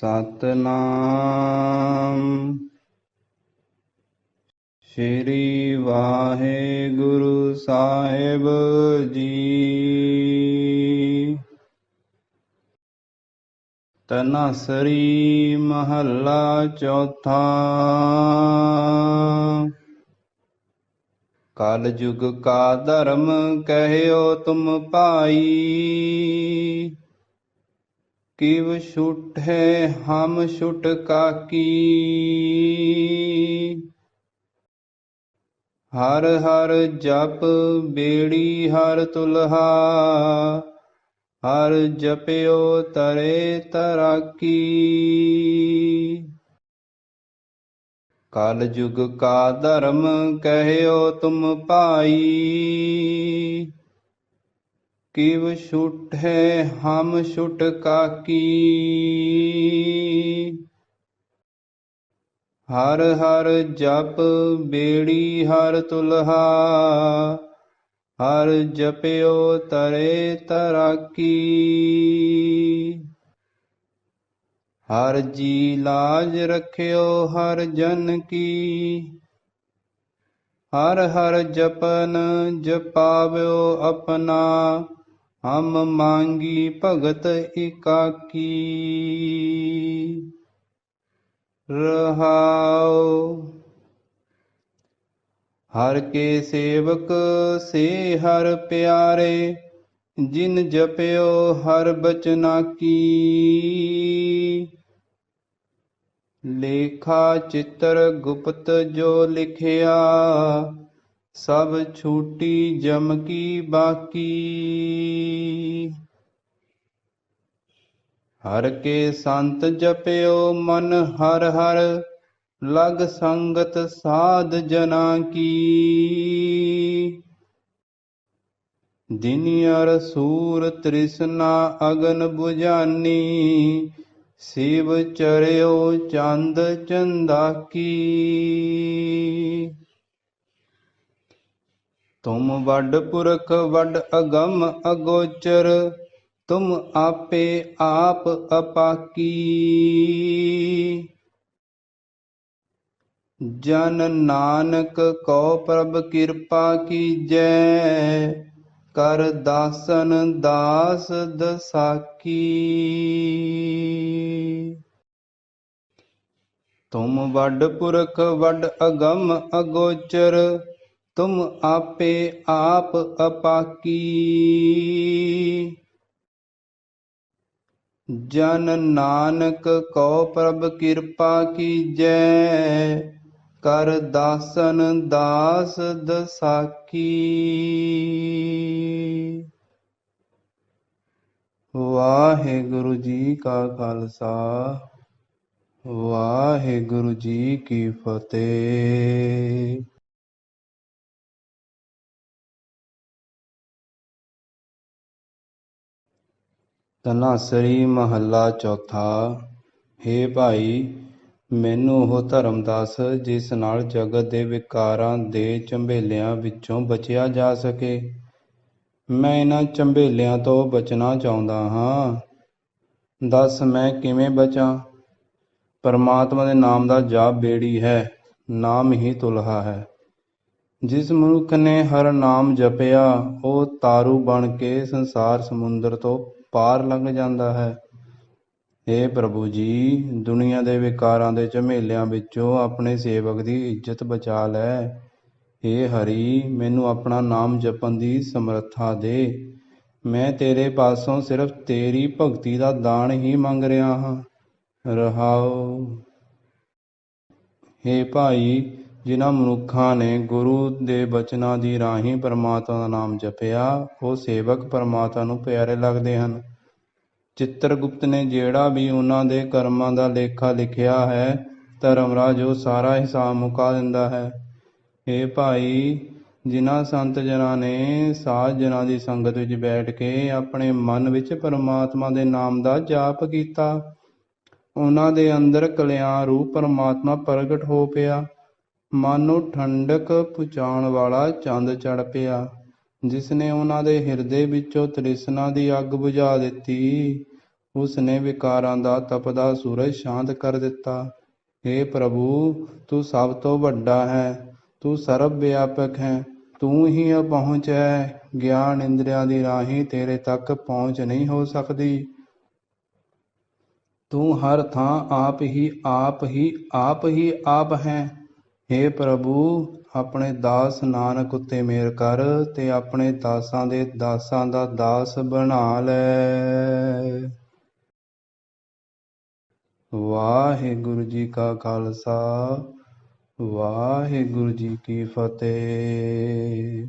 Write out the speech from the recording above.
ਸਤਨਾਮ। ਸ਼੍ਰੀ ਵਾਹਿਗੁਰੂ ਸਾਹਿਬ ਜੀ। ਤਨਸਰੀ ਮਹੱਲਾ ਚੌਥਾ। ਕਲ ਯੁਗ ਕਾ ਧਰਮ ਕਹਿਓ ਤੁਮ ਭਾਈ। ਕਿਵ ਛੁਟੇ, ਹਮ ਛੁਟ ਕਾਕੀ। ਹਰ ਹਰ ਜਪ ਬੇੜੀ, ਹਰ ਤੁਲਹਾ। ਹਰ ਜਪਿਓ ਤਰੇ ਤਰਾਕੀ। ਕਲ ਯੁਗ ਕਾ ਧਰਮ ਕਹਿਓ ਤੁਮ ਪਾਈ ਭਾਈ ਕਿਵ ਛੁਟੇ ਹਮ ਛੁਟ ਕਾਕੀ। ਹਰ ਹਰ ਜਪ ਬੇੜੀ, ਹਰ ਤੁਲਹਾ। ਹਰ ਜਪਿਓ ਤਰੇ ਤਰਾਕੀ। ਹਰ ਜੀ ਲਾਜ ਰਖਿਓ, ਹਰ ਜਨ ਕੀ। ਹਰ ਹਰ ਜਪਨ, ਜਪਾਵਿਓ ਆਪਣਾ। ਹਮ ਮੰਗੀ ਭਗਤ ਇਕਾਕੀ। ਰਹਾਉ। ਹਰ ਕੇ ਸੇਵਕ ਸੇ ਹਰ ਪਿਆਰੇ, ਜਿਨ ਜਪਿਓ ਹਰ ਬਚਨਾ ਕੀ ਲੇਖਾ ਚਿੱਤਰ ਗੁਪਤ ਜੋ ਲਿਖਿਆ ਸਭ ਛੂਟੀ ਜਮ ਕੀ ਬਾਕੀ। ਹਰ ਕੇ ਸੰਤ ਜਪਿਓ ਮਨ ਹਰ ਹਰ, ਲਗ ਸੰਗਤ ਸਾਧ ਜਨਾ ਕੀ। ਦਿਨ ਸੂਰ ਤ੍ਰਿਸ਼ਨਾ ਅਗਨ 부ਜਾਨੀ ਸਿਵ ਚਰਿਓ ਚੰਦ ਚੰਦਾਕੀ ਤੁਮ ਵੱਡ ਪੁਰਖ ਵੱਡ ਅਗਮ ਅਗੋਚਰ, ਤੁਮ ਆਪੇ ਆਪ ਅਪਾਕੀ। ਜਨ ਨਾਨਕ ਕੋ ਪ੍ਰਭ ਕਿਰਪਾ ਕੀਜੈ, ਕਰ ਦਾਸਨ ਦਾਸ ਦਸਾਕੀ। ਤੁਮ ਵੱਡ ਪੁਰਖ ਵੱਡ ਅਗਮ ਅਗੋਚਰ ਤੁਮ ਆਪੇ ਆਪ ਅਪਾਕੀ। ਜਨ ਨਾਨਕ ਕੋ ਪ੍ਰਭ ਕਿਰਪਾ ਕੀਜੈ, ਕਰ ਦਾਸਨ ਦਾਸ ਦਸਾਕੀ ਵਾਹਿਗੁਰੂ ਜੀ ਕਾ ਖਾਲਸਾ, ਵਾਹਿਗੁਰੂ ਜੀ ਕੀ ਫਤਿਹ। ਧਨਾਸਰੀ ਮਹੱਲਾ ਚੌਥਾ, ਹੇ ਭਾਈ, ਮੈਨੂੰ ਉਹ ਧਰਮ ਦੱਸ ਜਿਸ ਨਾਲ ਜਗਤ ਦੇ ਵਿਕਾਰਾਂ ਦੇ ਝੰਬੇਲਿਆਂ ਵਿੱਚੋਂ ਬਚਿਆ ਜਾ ਸਕੇ। ਮੈਂ ਇਹਨਾਂ ਝੰਬੇਲਿਆਂ ਤੋਂ ਬਚਣਾ ਚਾਹੁੰਦਾ ਹਾਂ। ਦੱਸ ਮੈਂ ਕਿਵੇਂ ਬਚਾਂ? ਪਰਮਾਤਮਾ ਦੇ ਨਾਮ ਦਾ ਜਾਪ ਬੇੜੀ ਹੈ, ਨਾਮ ਹੀ ਤੁਲਹਾ ਹੈ। ਜਿਸ ਮਨੁੱਖ ਨੇ ਹਰ ਨਾਮ ਜਪਿਆ, ਉਹ ਤਾਰੂ ਬਣ ਕੇ ਸੰਸਾਰ ਸਮੁੰਦਰ ਤੋਂ ਪਾਰ ਲੰਘ ਜਾਂਦਾ ਹੈ। ਏ ਪ੍ਰਭੂ ਜੀ, ਦੁਨੀਆ ਦੇ ਵਿਕਾਰਾਂ ਦੇ ਝਮੇਲਿਆਂ ਵਿੱਚੋਂ ਆਪਣੇ ਸੇਵਕ ਦੀ ਇੱਜ਼ਤ ਬਚਾ ਲੈ। ਏ ਹਰੀ, ਮੈਨੂੰ ਆਪਣਾ ਨਾਮ ਜਪਣ ਦੀ ਸਮਰੱਥਾ ਦੇ। ਮੈਂ ਤੇਰੇ ਪਾਸੋਂ ਸਿਰਫ ਤੇਰੀ ਭਗਤੀ ਦਾ ਦਾਨ ਹੀ ਮੰਗ ਰਿਹਾ ਹਾਂ। ਰਹਾਉ ਹੇ ਭਾਈ ਜਿਨ੍ਹਾਂ ਮਨੁੱਖਾਂ ਨੇ ਗੁਰੂ ਦੇ ਬਚਨਾਂ ਦੀ ਰਾਹੀਂ ਪਰਮਾਤਮਾ ਦਾ ਨਾਮ ਜਪਿਆ, ਉਹ ਸੇਵਕ ਪਰਮਾਤਮਾ ਨੂੰ ਪਿਆਰੇ ਲੱਗਦੇ ਹਨ। ਚਿੱਤਰਗੁਪਤ ਨੇ ਜਿਹੜਾ ਵੀ ਉਹਨਾਂ ਦੇ ਕਰਮਾਂ ਦਾ ਲੇਖਾ ਲਿਖਿਆ ਹੈ ਧਰਮਰਾਜ ਉਹ ਸਾਰਾ ਹਿਸਾਬ ਮੁਕਾ ਦਿੰਦਾ ਹੈ। ਇਹ ਭਾਈ ਜਿਨ੍ਹਾਂ ਸੰਤ ਜਨਾਂ ਨੇ ਸਾਧ ਜਨਾਂ ਦੀ ਸੰਗਤ ਵਿੱਚ ਬੈਠ ਕੇ ਆਪਣੇ ਮਨ ਵਿੱਚ ਪਰਮਾਤਮਾ ਦੇ ਨਾਮ ਦਾ ਜਾਪ ਕੀਤਾ, ਉਹਨਾਂ ਦੇ ਅੰਦਰ ਕਲਿਆਣ ਰੂਪ ਪਰਮਾਤਮਾ ਪ੍ਰਗਟ ਹੋ ਪਿਆ। ਮਨ ਨੂੰ ਠੰਡਕ ਪਹੁੰਚਾਉਣ ਵਾਲਾ ਚੰਦ ਚੜ ਪਿਆ। ਜਿਸ ਨੇ ਉਹਨਾਂ ਦੇ ਹਿਰਦੇ ਵਿੱਚੋਂ ਤ੍ਰਿਸ਼ਨਾ ਦੀ ਅੱਗ ਬੁਝਾ ਦਿੱਤੀ ਉਸ ਨੇ ਵਿਕਾਰਾਂ ਦਾ ਤਪਦਾ ਸੂਰਜ ਸ਼ਾਂਤ ਕਰ ਦਿੱਤਾ। हे ਪ੍ਰਭੂ, ਤੂੰ ਸਭ ਤੋਂ ਵੱਡਾ ਹੈ, ਤੂੰ ਸਰਬ ਵਿਆਪਕ ਹੈ, ਤੂੰ ਹੀ ਅਪਹੁੰਚ ਹੈ। ਗਿਆਨ ਇੰਦਰੀਆਂ ਦੀ ਰਾਹੀਂ ਤੇਰੇ ਤੱਕ ਪਹੁੰਚ ਨਹੀਂ ਹੋ ਸਕਦੀ। ਤੂੰ ਹਰ ਥਾਂ ਆਪ ਹੀ ਆਪ ਹੀ ਆਪ ਹੀ ਆਪ ਹੈ। हे ਪ੍ਰਭੂ, ਆਪਣੇ ਦਾਸ ਨਾਨਕ ਉੱਤੇ ਮਿਹਰ ਕਰ ਤੇ ਆਪਣੇ ਦਾਸਾਂ ਦੇ ਦਾਸਾਂ ਦਾ ਦਾਸ ਬਣਾ ਲੈ। ਵਾਹਿਗੁਰੂ ਜੀ ਕਾ ਖਾਲਸਾ, ਵਾਹਿਗੁਰੂ ਜੀ ਕੀ ਫਤਿਹ।